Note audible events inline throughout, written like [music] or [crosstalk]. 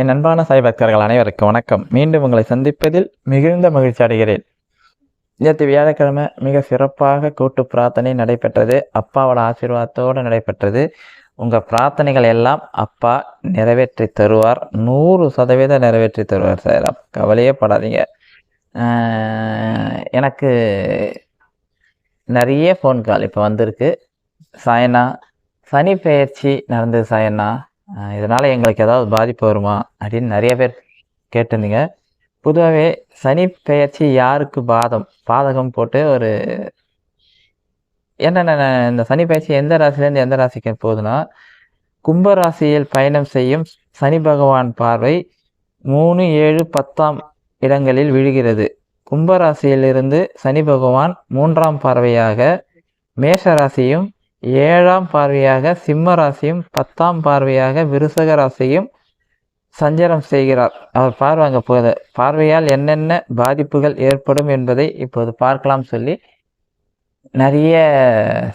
என் அன்பான சாய் பக்தர்கள் அனைவருக்கும் வணக்கம். மீண்டும் உங்களை சந்திப்பதில் மிகுந்த மகிழ்ச்சி அடைகிறேன். நேற்று வியாழக்கிழமை மிக சிறப்பாக கூட்டு பிரார்த்தனை நடைபெற்றது. அப்பாவோட ஆசீர்வாதத்தோடு நடைபெற்றது. உங்கள் பிரார்த்தனைகள் எல்லாம் அப்பா நிறைவேற்றி தருவார். நூறு சதவீதம் நிறைவேற்றி தருவார் சார். கவலையே படாதீங்க. எனக்கு நிறைய ஃபோன் கால் இப்போ வந்திருக்கு. சாயனா சனி பெயர்ச்சி நடந்தது சாயண்ணா இதனால் எங்களுக்கு ஏதாவது பாதிப்பு வருமா அப்படின்னு நிறைய பேர் கேட்டிருந்தீங்க. பொதுவாகவே சனி பெயர்ச்சி யாருக்கு பாதம்? பாதகம் போட்டு ஒரு என்னென்ன இந்த சனி பயிற்சி எந்த ராசிலேருந்து எந்த ராசிக்கு போகுதுன்னா கும்ப ராசியில் பயணம் செய்யும் சனி பகவான் பார்வை மூணு ஏழு பத்தாம் இடங்களில் விழுகிறது. கும்ப ராசியிலிருந்து சனி பகவான் மூன்றாம் பார்வையாக மேஷ ராசியும் ஏழாம் பார்வையாக சிம்ம ராசியும் பத்தாம் பார்வையாக விருசக ராசியும் சஞ்சாரம் செய்கிறார். அவர் பார்வை அங்கே போகுது. பார்வையால் என்னென்ன பாதிப்புகள் ஏற்படும் என்பதை இப்போது பார்க்கலாம் சொல்லி நிறைய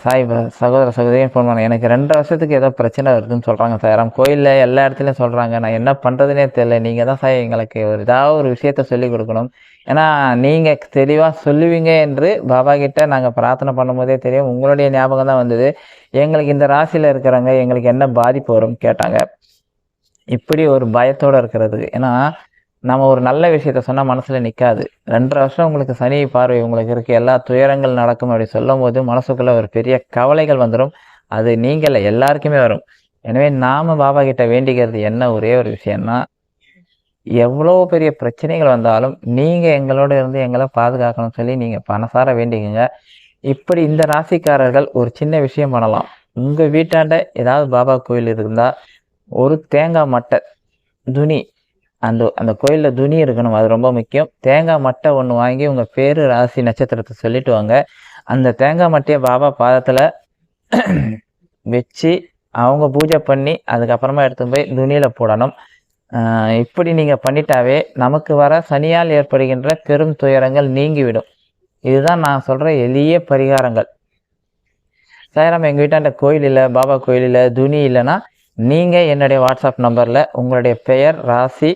சாய் சகோதர சகோதரியும் ஃபோன் பண்ணாங்க. எனக்கு ரெண்டு வருஷத்துக்கு ஏதோ பிரச்சனை வருதுன்னு சொல்கிறாங்க சார். கோயிலில் எல்லா இடத்துலையும் சொல்கிறாங்க நான் என்ன பண்ணுறதுனே தெரியல. நீங்கள் தான் சார் எங்களுக்கு ஒரு ஏதாவது ஒரு விஷயத்த சொல்லிக் கொடுக்கணும். ஏன்னா நீங்கள் தெளிவாக சொல்லுவீங்க என்று பாபா கிட்ட நாங்கள் பிரார்த்தனை பண்ணும்போதே தெரியும். உங்களுடைய ஞாபகம் தான் வந்தது. எங்களுக்கு இந்த ராசியில் இருக்கிறவங்க எங்களுக்கு என்ன பாதிப்பு வரும்னு கேட்டாங்க. இப்படி ஒரு பயத்தோடு இருக்கிறது. ஏன்னா நம்ம ஒரு நல்ல விஷயத்த சொன்னால் மனசில் நிற்காது ரெண்டரை வருஷம் உங்களுக்கு சனி பார்வை உங்களுக்கு இருக்க. எல்லா துயரங்கள் நடக்கும் அப்படி சொல்லும் போது மனசுக்குள்ளே ஒரு பெரிய கவலைகள் வந்துடும் அது நீங்கள் எல்லாருக்குமே வரும். எனவே நாம் பாபா கிட்ட வேண்டிக்கிறது என்ன? ஒரே ஒரு விஷயம்னா எவ்வளோ பெரிய பிரச்சனைகள் வந்தாலும் நீங்கள் எங்களோட இருந்து எங்களை பாதுகாக்கணும்னு சொல்லி நீங்கள் பணசார வேண்டிக்கங்க. இப்படி இந்த ராசிக்காரர்கள் ஒரு சின்ன விஷயம் பண்ணலாம். உங்கள் வீட்டாண்ட ஏதாவது பாபா கோயில் இருந்தால் ஒரு தேங்காய் மட்டை துணி அந்த அந்த கோயிலில் துணி இருக்கணும் அது ரொம்ப முக்கியம். தேங்காய் மட்டை ஒன்று வாங்கி உங்கள் பேர் ராசி நட்சத்திரத்தை சொல்லிட்டு வாங்க. அந்த தேங்காய் மட்டையை பாபா பாதத்தில் [clears throat] வச்சு அவங்க பூஜை பண்ணி அதுக்கப்புறமா எடுத்து போய் துணியில் போடணும். இப்படி நீங்கள் பண்ணிட்டாவே நமக்கு வர சனியால் ஏற்படுகின்ற பெரும் துயரங்கள் நீங்கிவிடும். இதுதான் நான் சொல்கிற எளிய பரிகாரங்கள். சாயராம் எங்கள் வீட்டாண்ட கோயில் இல்லை பாபா கோயில் இல்லை துணி இல்லைன்னா நீங்கள் என்னுடைய வாட்ஸ்அப் நம்பரில் உங்களுடைய பெயர் ராசி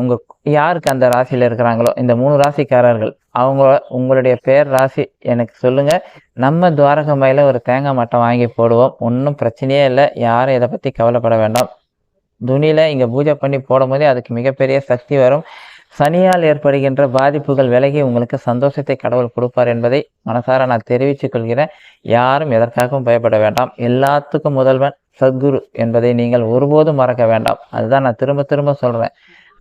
உங்கள் யாருக்கு அந்த ராசியில் இருக்கிறாங்களோ இந்த மூணு ராசிக்காரர்கள் அவங்க உங்களுடைய பெயர் ராசி எனக்கு சொல்லுங்கள் நம்ம துவாரகமையில் ஒரு தேங்காய் மட்டை வாங்கி போடுவோம். ஒன்றும் பிரச்சனையே இல்லை. யாரும் இதை பற்றி கவலைப்பட வேண்டாம். துணியில் இங்கே பூஜை பண்ணி போடும்போதே அதுக்கு மிகப்பெரிய சக்தி வரும். சனியால் ஏற்படுகின்ற பாதிப்புகள் விலகி உங்களுக்கு சந்தோஷத்தை கடவுள் கொடுப்பார் என்பதை மனசார நான் தெரிவித்துக் கொள்கிறேன். யாரும் எதற்காகவும் பயப்பட வேண்டாம். எல்லாத்துக்கும் முதல்வன் சத்குரு என்பதை நீங்கள் ஒருபோதும் மறக்க வேண்டாம். அதுதான் நான் திரும்ப திரும்ப சொல்கிறேன்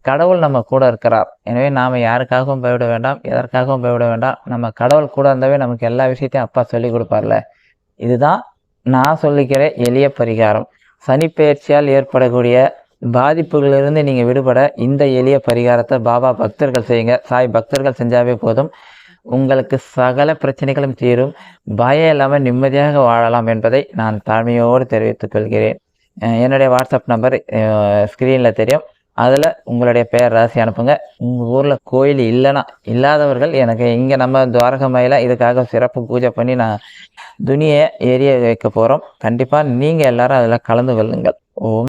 கடவுள் நம்ம கூட இருக்கிறார். எனவே நாம் யாருக்காகவும் பயவிட வேண்டாம். எதற்காகவும் பயவிட வேண்டாம். நம்ம கடவுள் கூட இருந்தாவே நமக்கு எல்லா விஷயத்தையும் அப்பா சொல்லி கொடுப்பார்ல. இதுதான் நான் சொல்லிக்கிற எளிய பரிகாரம். சனிப்பெயர்ச்சியால் ஏற்படக்கூடிய பாதிப்புகளிலிருந்து நீங்கள் விடுபட இந்த எளிய பரிகாரத்தை பாபா பக்தர்கள் செய்யுங்க. சாய் பக்தர்கள் செஞ்சாவே போதும். உங்களுக்கு சகல பிரச்சனைகளும் தீரும். பயம் இல்லாமல் நிம்மதியாக வாழலாம் என்பதை நான் தாழ்மையோடு தெரிவித்துக் கொள்கிறேன். என்னுடைய வாட்ஸ்அப் நம்பர் ஸ்க்ரீனில் தெரியும். அதில் உங்களுடைய பெயர் ராசி அனுப்புங்க. உங்கள் ஊரில் கோயில் இல்லைனா இல்லாதவர்கள் எனக்கு இங்கே நம்ம துவாரகமையில் இதுக்காக சிறப்பு பூஜை பண்ணி நான் துணியை எரிய வைக்க போகிறோம் கண்டிப்பாக நீங்கள் எல்லாரும் அதில் கலந்து கொள்ளுங்கள். ஓம்